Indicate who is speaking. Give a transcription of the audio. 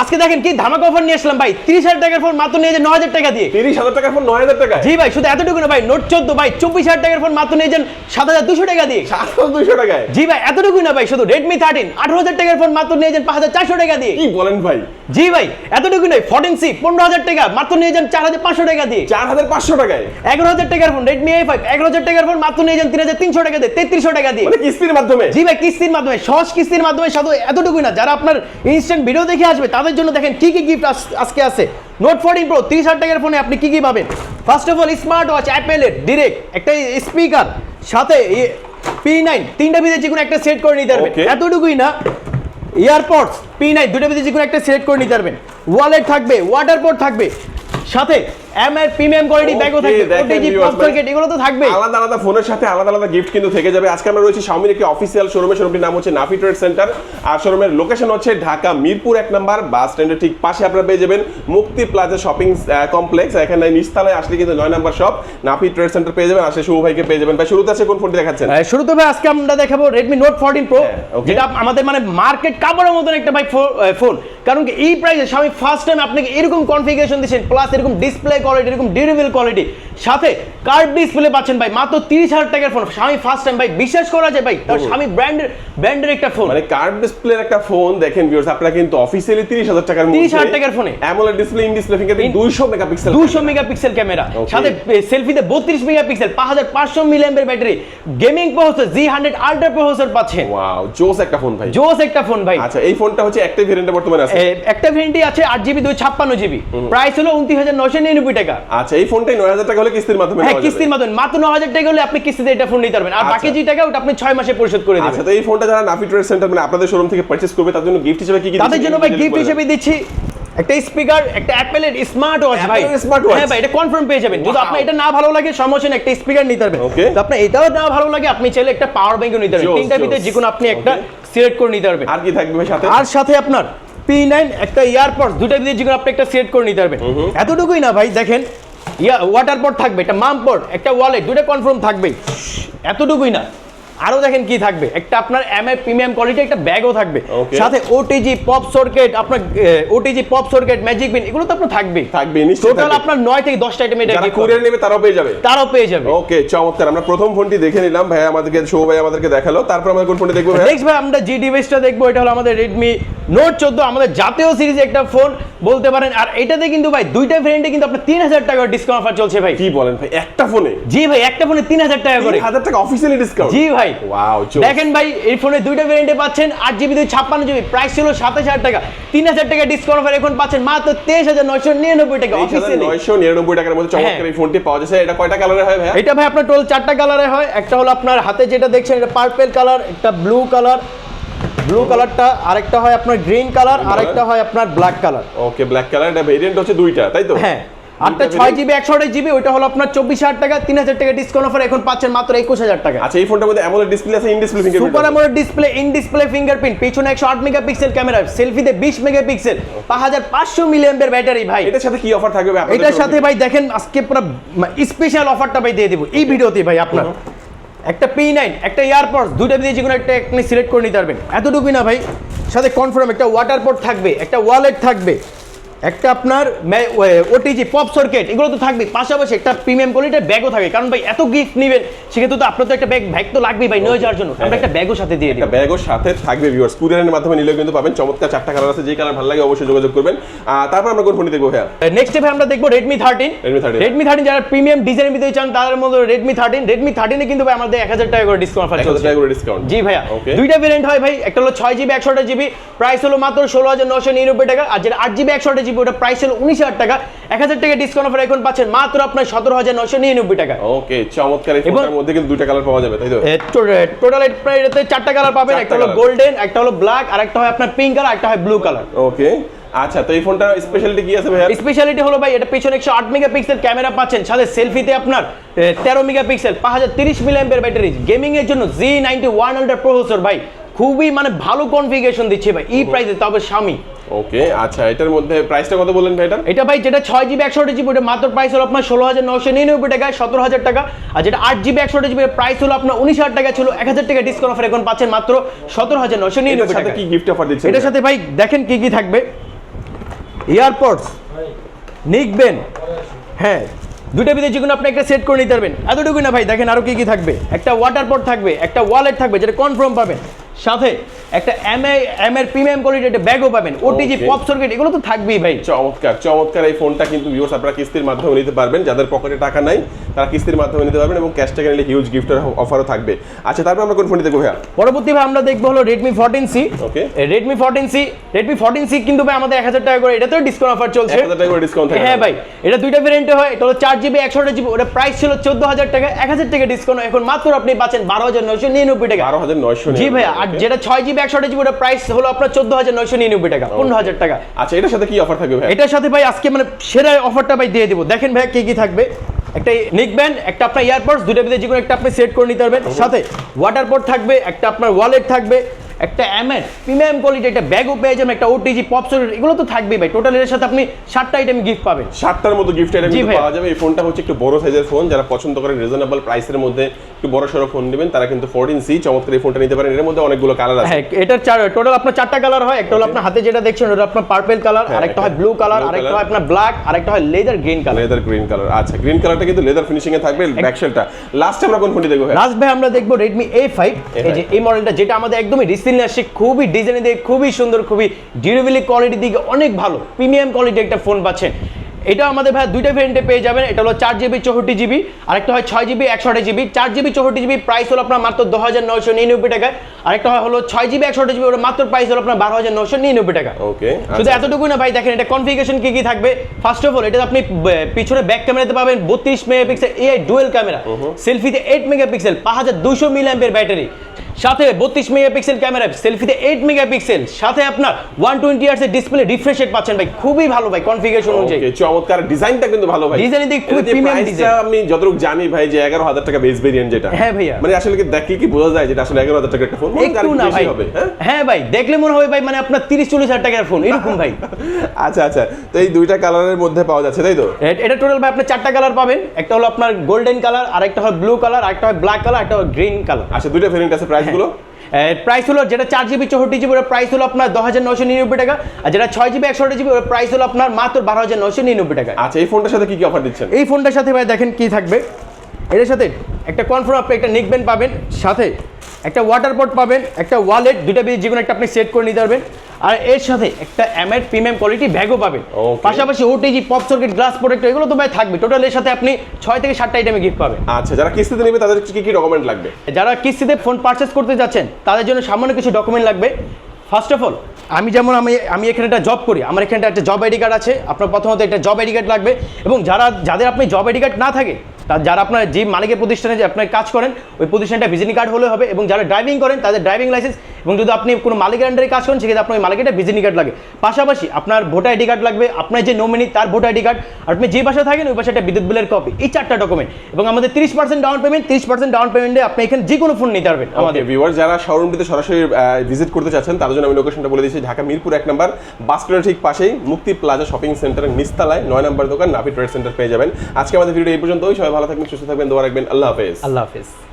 Speaker 1: আজকে দেখেন কি ধামাকা অফার নিয়ে আসলাম ভাই। তিরিশ হাজার টাকার ফোন মাত্র নিয়ে যান নয় হাজার টাকা দিয়ে।
Speaker 2: তিরিশ হাজার টাকার ফোন নয় হাজার টাকায়?
Speaker 1: জি ভাই শুধু এতটুকু না ভাই নোট চোদ্দ ভাই চব্বিশ হাজার টাকার ফোন মাত্র নিয়ে যান সাত হাজার দুশো টাকা দিয়ে।
Speaker 2: সাত হাজার দুইশো টাকায়?
Speaker 1: জি ভাই এতটুকু না ভাই শুধু রেডমি থার্টিন আঠারো হাজার টাকার ফোন মাত্র নিয়ে যান পাঁচ হাজার চারশো টাকা দিয়ে।
Speaker 2: কি বলেন ভাই?
Speaker 1: জি ভাই এতটুকু নয় ফোরটিন সি পনেরো হাজার টাকা মাত্র নিয়ে যান চার হাজার পাঁচশো টাকা দিয়ে।
Speaker 2: চার হাজার পাঁচশো টাকায়?
Speaker 1: এগারো হাজার টাকার ফোন রেডমি এ ফাইভ এগারো হাজার টাকার ফোন মাত্র নিয়ে যান তিন হাজার তিনশো টাকা দিয়ে তেত্রিশশো টাকা দিয়ে।
Speaker 2: মানে কিস্তির মাধ্যমে?
Speaker 1: জি ভাই কিস্তির মাধ্যমে সহজ কিস্তির মাধ্যমে শুধু এতটুকুই না যারা আপনার ইনস্ট্যান্ট ভিডিও দেখে আসবে তাদের জন্য দেখেন কি কি গিফট আজকে আছে। নোট ফোরটিন প্রো তিরিশ হাজার টাকার ফোনে আপনি কী কী পাবেন? First of all smart watch অ্যাপেলের ডিরেক্ট একটা স্পিকার সাথে পি নাইন তিনটা ভিতরে যে কোনো একটা সেট করে নিতে পারবেন। এতটুকুই না এয়ারপডস পি নাইন দুটো ভিতরে যে কোনো একটা সিলেক্ট করে নিতে পারবেন। ওয়ালেট থাকবে ওয়াটার থাকবে সাথে এম এর প্রিমিয়াম কোয়ালিটি ব্যাগও থাকবে ওটিজি পপ সকেট এগুলো তো থাকবে
Speaker 2: আলাদা আলাদা ফোনের সাথে আলাদা আলাদা গিফট কিন্তু থেকে যাবে। আজকে আমরা রয়েছে শাওমির একটি অফিসিয়াল শোরুমে শোরুমটির নাম হচ্ছে নাফি ট্রেড সেন্টার আর শোরুমের লোকেশন হচ্ছে ঢাকা মিরপুর এক নাম্বার বাস স্ট্যান্ডের ঠিক পাশে আপনারা পেয়ে যাবেন মুক্তি প্লাজা শপিং কমপ্লেক্স এখানে নিস্তালায় আসলে কিন্তু নয় number shop Nafi trade centre পেয়ে যাবেন। আসলে শুভ ভাইকে পেয়ে যাবেন। ভাই শুরুতে আছে কোন ফোনটি দেখাচ্ছেন?
Speaker 1: শুরুতে ভাই আজকে আমরা দেখাবো রেডমি নোট ফোরটিন প্রো
Speaker 2: হ্যাঁ,
Speaker 1: যেটা আমাদের মানে মার্কেট কাপড়ের মতন একটা ভাই ফোন কারণ কি এই প্রাইসে আমি ফার্স্ট টাইম আপনাকে এরকম কনফিগারেশন দিচ্ছেন প্লাস এরকম ডিসপ্লে কোয়ালিটি এরকম ডিউরেবল কোয়ালিটি সাথে কার্ড ডিসপ্লে পাচ্ছেন ভাই মাত্র তিরিশ হাজার টাকার ফোন আমি ফার্স্ট টাইম ভাই বিশ্বাস করা যায় ভাই তার স্বামী ব্র্যান্ডের ব্র্যান্ডের একটা ফোন
Speaker 2: মানে কার্ড ডিসপ্লের একটা ফোন দেখেন ভিউয়ার্স আপনারা কিন্তু অফিসিয়ালি 30000 টাকার মধ্যে
Speaker 1: 30,000 টাকার ফোনে।
Speaker 2: AMOLED display in display fingerprint 200 megapixel
Speaker 1: দুশো মেগাপিক্সেল ক্যামেরা সাথে সেলফিতে বত্রিশ মেগাপিক্সেল পাঁচ হাজার পাঁচশো মিলিয়ামের battery gaming processor G hundred ultra processor পাচ্ছেন।
Speaker 2: ওয়াও জোস একটা ফোন ভাই।
Speaker 1: জোস একটা ফোন ভাই।
Speaker 2: আচ্ছা এই ফোনটা হচ্ছে একটা ভেরিয়েন্টে বর্তমানে আছে।
Speaker 1: একটা ভেরিয়েন্টই আছে আট জিবি দুই ছাপ্পান্ন জিবি। প্রাইস হলো উনত্রিশ হাজার নশো নিরানব্বই টাকা।
Speaker 2: আচ্ছা এই ফোনটাই 9000 টাকা হলে কিস্তির মাধ্যমে
Speaker 1: হ্যাঁ কিস্তির মাধ্যমে। মাত্র ন হাজার টাকা হলে আপনি কিস্তিতে এটা ফোন নিতে পারবেন। আর
Speaker 2: আচ্ছা।
Speaker 1: বাকি যে টাকা ওটা আপনি ছয় মাসে পরিশোধ করে
Speaker 2: আচ্ছা তো এই ফোনটা যারা নাফি ট্রেড সেন্টার মানে আপনাদের শোরুম থেকে পারচেজ করবে তার জন্য গিফট হিসেবে কি কি
Speaker 1: তাদের জন্য ভাই গিফট হিসেবে দিচ্ছি একটা স্পিকার একটা অ্যাপেলের স্মার্ট ওয়াচ ভাই।
Speaker 2: smart watch?
Speaker 1: হ্যাঁ ভাই এটা কনফার্ম পেয়ে যাবেন। যদি. আপনার এটা না ভালো লাগে সমস্যা একটা স্পিকার নিতে পারবেন।
Speaker 2: Okay.
Speaker 1: তো আপনার এটাও না ভালো লাগে আপনি চাইলে একটা পাওয়ার ব্যাংকও নিতে পারবেন। তিনটার ভিতরে. যে কোনো আপনি একটা. সিলেক্ট করে নিতে পারবেন।
Speaker 2: আর কি থাকবে সাথে?
Speaker 1: আর সাথে আপনার পি নাইন একটা ইয়ারপডস দুটা দিয়ে যে আপনি একটা সিলেক্ট করে নিতে পারবেন। এতটুকুই না ভাই দেখেন ইয়া ওয়াটার থাকবে একটা মাম একটা ওয়ালেট দুটো কনফার্ম থাকবেই এতটুকুই না। আরও দেখেন কি থাকবে একটা আপনার এম এ প্রিমিয়াম কোয়ালিটি একটা ব্যাগও থাকবে। সাথে ওটিজি পপ সার্কিট আপনার OTG pop circuit magic bin এগুলো তো আপনার থাকবেই।
Speaker 2: থাকবে
Speaker 1: টোটাল আপনার নয় থেকে দশটা আইটেম এটা
Speaker 2: কুরিয়ার নেবে তারাও পেয়ে যাবে।
Speaker 1: তারাও পেয়ে যাবে।
Speaker 2: ওকে চমৎকার। আমরা প্রথম ফোনটি দেখে নিলাম। ভাই আমাদেরকে শুভ ভাই আমাদেরকে দেখাল। তারপর আমরা কোন ফোনটি দেখব
Speaker 1: নেক্সট ভাই আমরা জি ডিভাইসটা দেখব। এটা হলো আমাদের রেডমি নোট চোদ্দ আমাদের জাতীয় সিরিজ একটা ফোন বলতে পারেন। আর এটাতে কিন্তু ভাই দুইটা ভ্যারিয়েন্টে কিন্তু আপনার তিন হাজার টাকার ডিসকাউন্ট অফার চলছে ভাই।
Speaker 2: কি বলেন ভাই একটা ফোনে
Speaker 1: জি ভাই একটা ফোনে তিন হাজার টাকা করে।
Speaker 2: হাজার টাকা অফিসিয়ালি ডিসকাউন্ট
Speaker 1: জি ভাই।
Speaker 2: ওয়াও
Speaker 1: দেখেন ভাই এই ফোনে দুইটা ভ্যারিয়েন্টে পাচ্ছেন আট জিবি দুই ছাপ্পান্ন জিবি প্রাইস ছিল সাতাশ হাজার টাকা। তিন হাজার টাকা ডিসকাউন্ট অফার এখন পাচ্ছেন মাত্র তেইশ হাজার নয়শো নিরানব্বই টাকা অফিসিয়ালি
Speaker 2: নয়শো নিরানব্বই টাকার মধ্যে চমৎকার
Speaker 1: হ্যাঁ।
Speaker 2: এই ফোনটি পাওয়া যাচ্ছে এটা কয়টা কালারে হয় ভাই
Speaker 1: এটা ভাই আপনার টোটাল চারটা কালারে হয়। একটা হলো আপনার হাতে যেটা দেখছেন এটা পার্পেল কালার একটা ব্লু কালার ব্লু কালারটা আরেকটা হয় আপনার গ্রিন কালার আরেকটা হয় আপনার black colour
Speaker 2: okay black colour এটা ভেরিয়েন্ট হচ্ছে দুইটা তাই তো?
Speaker 1: হ্যাঁ। আটটা ছয় জিবি একশো আঠাশ জিবি ওইটা হলো আপনার চব্বিশ হাজার টাকা তিন হাজার টাকা ডিসকাউন্ট অফার এখন পাচ্ছেন মাত্র একুশ হাজার টাকা।
Speaker 2: আচ্ছা এই ফোনটার মধ্যে অ্যামোলেড ডিসপ্লে আছে in display fingerprint
Speaker 1: super AMOLED display in display fingerprint পিছনে একশো আট মেগাপিক্সেল ক্যামেরা সেলফিতে বিশ মেগাপিক্সেল পাঁচ হাজার পাঁচশো মিলিয়নের ব্যাটারি ভাই।
Speaker 2: এটার সাথে কি অফার থাকবে
Speaker 1: এটার সাথে ভাই দেখেন আজকে পুরো স্পেশাল অফারটা ভাই দিয়ে দেবো এই ভিডিওতে ভাই আপনার। একটা পি নাইন একটা এয়ারপোর্টস দুইটা দিয়ে যে কোনো একটা আপনি সিলেক্ট করে নিতে পারবেন। এতটুকুই না ভাই, সাথে কনফার্ম একটা ওয়াটার পোর্ট থাকবে, একটা ওয়ালেট থাকবে। একটা আপনার ওটিজি পপ সার্কিট এগুলো তো থাকবে পাশাপাশি একটা প্রিমিয়াম কোয়ালিটির ব্যাগও থাকে। কারণ ভাই এত গিফট নেবেন সেক্ষেত্রে তো আপনার তো একটা ব্যাগ ব্যাগ তো লাগবেই ভাই নিয়ে যাওয়ার জন্য। আমরা একটা ব্যাগও সাথে দিয়ে দিই
Speaker 2: ব্যাগও সাথে থাকবে ভিউয়ার্স কুরিয়ারের মাধ্যমে নিলেও কিন্তু পাবেন। চমৎকার চারটা কালার আছে যে কালার ভালো লাগে অবশ্যই যোগাযোগ করবেন। তারপর আমরা কোন ফোনটি দেখব ভাইয়া।
Speaker 1: নেক্সট ভাই আমরা দেখব Redmi thirteen
Speaker 2: Redmi 13
Speaker 1: Redmi thirteen যারা প্রিমিয়াম ডিজাইন নিতে চান তাদের মধ্যে রেডমি থার্টিন রেডমি থার্টিনে কিন্তু ভাই আমাদের এক হাজার টাকা করে ডিসকাউন্ট
Speaker 2: হাজার
Speaker 1: চলছে।
Speaker 2: টাকা করে ডিসকাউন্ট
Speaker 1: জি ভাইয়া. দুইটা ভেরিয়েন্ট হয় ভাই একটা হলো ছয় জিবি একশো জিবি প্রাইস হলো মাত্র ষোলো হাজার নশো নিরানব্বই টাকা। আর যেটা আট জিবি একশো জিবি ওটা প্রাইস হলো উনিশ হাজার টাকা। এক হাজার টাকা ডিসকাউন্ট অফার এখন পাচ্ছেন মাত্র আপনার সতেরো হাজার নশো নিরানব্বই টাকা।
Speaker 2: ওকে চমৎকার এই ফোনটার মধ্যে কিন্তু দুইটা কালার পাওয়া যাবে তাই তো?
Speaker 1: টোটাল এটাতে চারটা কালার পাবেন একটা হলো গোল্ডেন একটা হলো ব্ল্যাক আর একটা হয় আপনার পিঙ্ক কালার একটা হয় ব্লু কালার
Speaker 2: ওকে আচ্ছা তো এই ফোনটার স্পেশালিটি কি আছে ভাইয়া?
Speaker 1: স্পেশালিটি হলো ভাই এটা পিছনে একশো আট মেগাপিক্সেল ক্যামেরা পাচ্ছেন সাথে সেলফিতে আপনার তেরো মেগাপিক্সেল পাঁচ হাজার তিরিশ মিলিয়ামের ব্যাটারি গেমিং এর জন্য G ninety one hundred processor ভাই। খুবই মানে ভালো কনফিগারেশন দিচ্ছে ভাই ই প্রাইসে তবে স্বামী।
Speaker 2: ওকে আচ্ছা এটার মধ্যে প্রাইসটা কত বললেন ভাই এটার
Speaker 1: এটা ভাই যেটা ছয় জিবি একশো জিবি ওটা মাত্র প্রাইস হলো আপনার ষোলো হাজার নশো নিরানব্বই টাকা সতেরো হাজার টাকা। আর যেটা আট জিবি একশো জিবি প্রাইস হলো আপনার উনিশ হাজার টাকা ছিল এক হাজার টাকা ডিসকাউন্ট অফার এখন পাচ্ছেন মাত্র সতেরো হাজার নশো নিরানব্বই
Speaker 2: সাথে
Speaker 1: টাকা।
Speaker 2: কি গিফট অফার দিচ্ছে
Speaker 1: এটার সাথে ভাই দেখেন কি কি থাকবে। এয়ারপডস নিকবেন হ্যাঁ দুটো ভিতরে যে কোনো আপনি একটা সেট করে নিতে পারবেন। এতটুকুই না ভাই দেখেন আরও কি কি থাকবে। একটা ওয়াটার পট থাকবে একটা ওয়ালেট থাকবে যেটা কনফার্ম পাবেন। সাথে একটা এম আই এম এর প্রিমিয়াম কোয়ালিটি একটা ব্যাগও পাবেন ওটিজি পপ সার্কিট এগুলো তো থাকবেই ভাই।
Speaker 2: চমৎকার চমৎকার এই ফোনটা কিন্তু ভিউয়ার্স আপনারা কিস্তির মাধ্যমে নিতে পারবেন। যাদের পকেটে টাকা নাই তারা কিস্তির মাধ্যমে নিতে পারবেন এবং ক্যাশ টাকা নিলে হিউজ গিফটের অফারও থাকবে। আচ্ছা তারপর আমরা কোন ফোন দেখব ভাই
Speaker 1: পরবর্তী ভাই আমরা দেখব হলো
Speaker 2: Redmi
Speaker 1: 14C ওকে Redmi 14C Redmi 14C কিন্তু ভাই আমাদের 1000 টাকা করে এটা তো ডিসকাউন্ট অফার চলছে
Speaker 2: 1000 টাকা করে ডিসকাউন্ট থাকে
Speaker 1: হ্যাঁ ভাই এটা দুইটা ভেরিয়েন্টে হয় এটা হলো 4GB 128GB ওটা প্রাইস ছিল 14000 টাকা 1000 টাকা ডিসকাউন্ট এখন মাত্র আপনি পাচ্ছেন 12999 টাকা।
Speaker 2: 12999
Speaker 1: জি ভাই আর যেটা 6GB একশো আঠাশ জিবি প্রাইস হলো আপনার চোদ্দ হাজার নয়শো নিরানব্বই টাকা পনেরো হাজার টাকা।
Speaker 2: আচ্ছা এটার সাথে কি অফার থাকবে ভাই?
Speaker 1: এটার সাথে ভাই আজকে মানে সেরা অফারটা ভাই দিয়ে দেবো। দেখেন ভাই কি কি থাকবে। একটা নেক একটা আপনার এয়ারপডস দুটো ভিতরে যে কোনো একটা আপনি সেট করে নিতে পারবেন। সাথে ওয়াটার পট থাকবে একটা আপনার ওয়ালেট থাকবে। একটা এমএন প্রিমিয়াম কোয়ালিটি একটা ব্যাগও পেয়ে যাবেন একটা ওটিজি পপস এগুলো তো থাকবেই ভাই। টোটাল এর সাথে আপনি সাতটা আইটেম গিফট পাবেন।
Speaker 2: সাতটার মতো গিফট আইটেম পাওয়া যাবে। এই ফোনটা হচ্ছে একটু বড় সাইজের ফোন যারা পছন্দ করেন রিজনেবল প্রাইসের মধ্যে একটু বড় সড়ো ফোন নেবেন তারা কিন্তু ফোরটিন সি চমৎকার এই ফোনটা নিতে পারেন। এর মধ্যে অনেকগুলো কালার আছে।
Speaker 1: হ্যাঁ এটার চার টোটাল আপনার চারটা কালার হয়। একটা হলো আপনার হাতে যেটা দেখছেন ওটা আপনার পার্পল কালার
Speaker 2: হ্যাঁ,
Speaker 1: আরেকটা হয় ব্লু কালার আরেকটা হয় আপনার ব্ল্যাক আরেকটা হয় leather green colour
Speaker 2: leather green colour আচ্ছা। গ্রিন কালারটা কিন্তু লেদার ফিনিশিং এ থাকবে ব্যাকশেলটা লাস্টে আমরা কোন ফোনটি দেখব
Speaker 1: লাস্ট ভাই আমরা দেখব রেডমি এ ফাইভ এই যে এই মডেলটা যেটা আমাদের একদমই রিসেন্টলি আসছে খুবই ডিজাইন দিয়ে খুবই সুন্দর খুবই ডিউরেবিলি কোয়ালিটি দিকে অনেক ভালো প্রিমিয়াম কোয়ালিটি একটা ফোন পাচ্ছেন। এটা আমাদের ভাই দুইটা ভেরিয়েন্টে পেয়ে যাবেন এটা হলো চার জিবি চৌষট্টি জিবি আরেকটা হয় ছয় জিবি একশো জিবি চার জিবি চৌষট্টি জিবি প্রাইস হলো আপনার মাত্র দশ হাজার নয়শো নিরানব্বই টাকা আরেকটা হয় হলো ছয় জিবি একশো জিবি ওটা মাত্র প্রাইস হলো আপনার বারো হাজার নয়শো নিরানব্বই টাকা।
Speaker 2: ওকে
Speaker 1: শুধু এতটুকু না ভাই দেখেন এটা কনফিগারেশন কি কি থাকবে? ফার্স্ট অফ অল এটা আপনি পিছনে ব্যাক ক্যামেরাতে পাবেন বত্রিশ মেগাপিক্সেল এআই ডুয়েল ক্যামেরা সেলফিতে এইট মেগাপিক্সেল পাঁচ হাজার দুশো মিলিয়াম্পের ব্যাটারি সাথে বত্রিশ মেগাপিক্সেল ক্যামেরা সেলফিতে এইট মেগাপিক্সেল। সাথে আপনার ওয়ান টোয়েন্টি ইয়ার্সের ডিসপ্লে রিফ্রেশ রেট পাচ্ছেন ভাই খুবই ভালো ভাই কনফিগারেশন অনুযায়ী।
Speaker 2: চমৎকার। ডিজাইনটা কিন্তু ভালো ভাই।
Speaker 1: এর দিক খুবই
Speaker 2: টা
Speaker 1: design।
Speaker 2: আমি যতটুকু জানি ভাই যে এগারো হাজার টাকা বেস ভেরিয়েন্ট যেটা।
Speaker 1: হ্যাঁ ভাইয়া।
Speaker 2: মানে আসলে কি দেখলে কি বোঝা যায় যেটা আসলে এগারো হাজার টাকা একটা ফোন
Speaker 1: একটু না ভাই।
Speaker 2: হবে হ্যাঁ?
Speaker 1: হ্যাঁ ভাই দেখলে মনে হবে ভাই মানে আপনার তিরিশ চল্লিশ হাজার টাকার ফোন এরকম ভাই।
Speaker 2: আচ্ছা আচ্ছা। তো এই দুইটা কালারের মধ্যে পাওয়া যাচ্ছে তাই তো?
Speaker 1: এটা টোটাল ভাই আপনি চারটা কালার পাবেন। একটা হলো আপনার গোল্ডেন কালার আরেকটা হয় ব্লু কালার আরেকটা হয় ব্ল্যাক কালার একটা হয় গ্রিন কালার
Speaker 2: আচ্ছা দুইটা ভেরিয়েন্ট আছে প্রাইস গুলো
Speaker 1: প্রাইস হলো যেটা চার জিবি চৌষট্টি জিবি ওরা প্রাইস হলো আপনার দশ হাজার নশো নিরানব্বই টাকা। আর যেটা ছয় জিবি একশো জিবি ওরা প্রাইস হলো আপনার মাত্র বারো হাজার নশো নিরানব্বই টাকা।
Speaker 2: আচ্ছা এই ফোনটার সাথে কি কি অফার দিচ্ছেন?
Speaker 1: এই ফোনটার সাথে ভাই দেখেন কি থাকবে। এর সাথে একটা কনফার্ম আপনি একটা নিকবেন পাবেন সাথে একটা ওয়াটার পট পাবেন একটা ওয়ালেট দুটা বিজি যে কোনো একটা আপনি সেট করে নিতে পারবেন। আর এর সাথে একটা এমএড প্রিমিয়াম কোয়ালিটি ব্যাগও পাবেন. পাশাপাশি OTG pop circuit glass protector এগুলো তো ভাই থাকবে। টোটাল এর সাথে আপনি ছয় থেকে সাতটা আইটেমে গিফট পাবেন।
Speaker 2: আচ্ছা যারা কিস্তিতে নেবে তাদের কি কি ডকুমেন্ট লাগবে?
Speaker 1: যারা কিস্তিতে ফোন পারচেস করতে যাচ্ছেন তাদের জন্য সামান্য কিছু ডকুমেন্ট লাগবে। ফার্স্ট অফ অল আমি যেমন আমি আমি এখানে একটা জব করি। আমার এখানে একটা জব আইডি কার্ড আছে। আপনার প্রথমত একটা জব আইডি কার্ড লাগবে। এবং যারা যাদের আপনি জব আইডি কার্ড না থাকে যারা আপনার যে মালিকের প্রতিষ্ঠানে যে আপনার কাজ করেন ওই প্রতিষ্ঠানটা ভিজিটিং কার্ড হলে হবে। এবং যারা ড্রাইভিং করেন তাদের ড্রাইভিং লাইসেন্স এবং যদি আপনি কোনো মালিকের আন্ডারে কাজ করেন সেক্ষেত্রে আপনার ওই মালিকের ভিজিটিং কার্ড লাগে। পাশাপাশি আপনার ভোটার আইডি কার্ড লাগবে আপনার যে নমিনি তার ভোটার আইডি কার্ড আর আপনি যে বাসায় থাকেন ওই বাসায় একটা বিদ্যুৎ বিলের কপি এই চারটা ডকুমেন্ট এবং আমাদের তিরিশ পার্সেন্ট ডাউন পেমেন্ট তিরিশ পার্সেন্ট ডাউন পেমেন্টে আপনি এখানে যে কোনো ফোন নিতে পারবেন
Speaker 2: আমাদের। ভিউয়ার যারা শোরুমটিতে সরাসরি ভিজিট করতে চাচ্ছেন তার জন্য আমি লোকেশনটা বলে দিচ্ছি ঢাকা মিরপুর এক নম্বর। বাস স্ট্যান্ডের ঠিক পাশেই মুক্তি প্লাজা শপিং সেন্টারের নিস্তালায় নয় নম্বর দোকান নাফি ট্রেড সেন্টার পেয়ে যাবেন। আজকে আমাদের ভিডিও এই পর্যন্তই। সবাই ভালো থাকবেন সুস্থ থাকবেন দোয়া রাখবেন। আল্লাহ হাফেজ।
Speaker 1: আল্লাহ হাফিজ।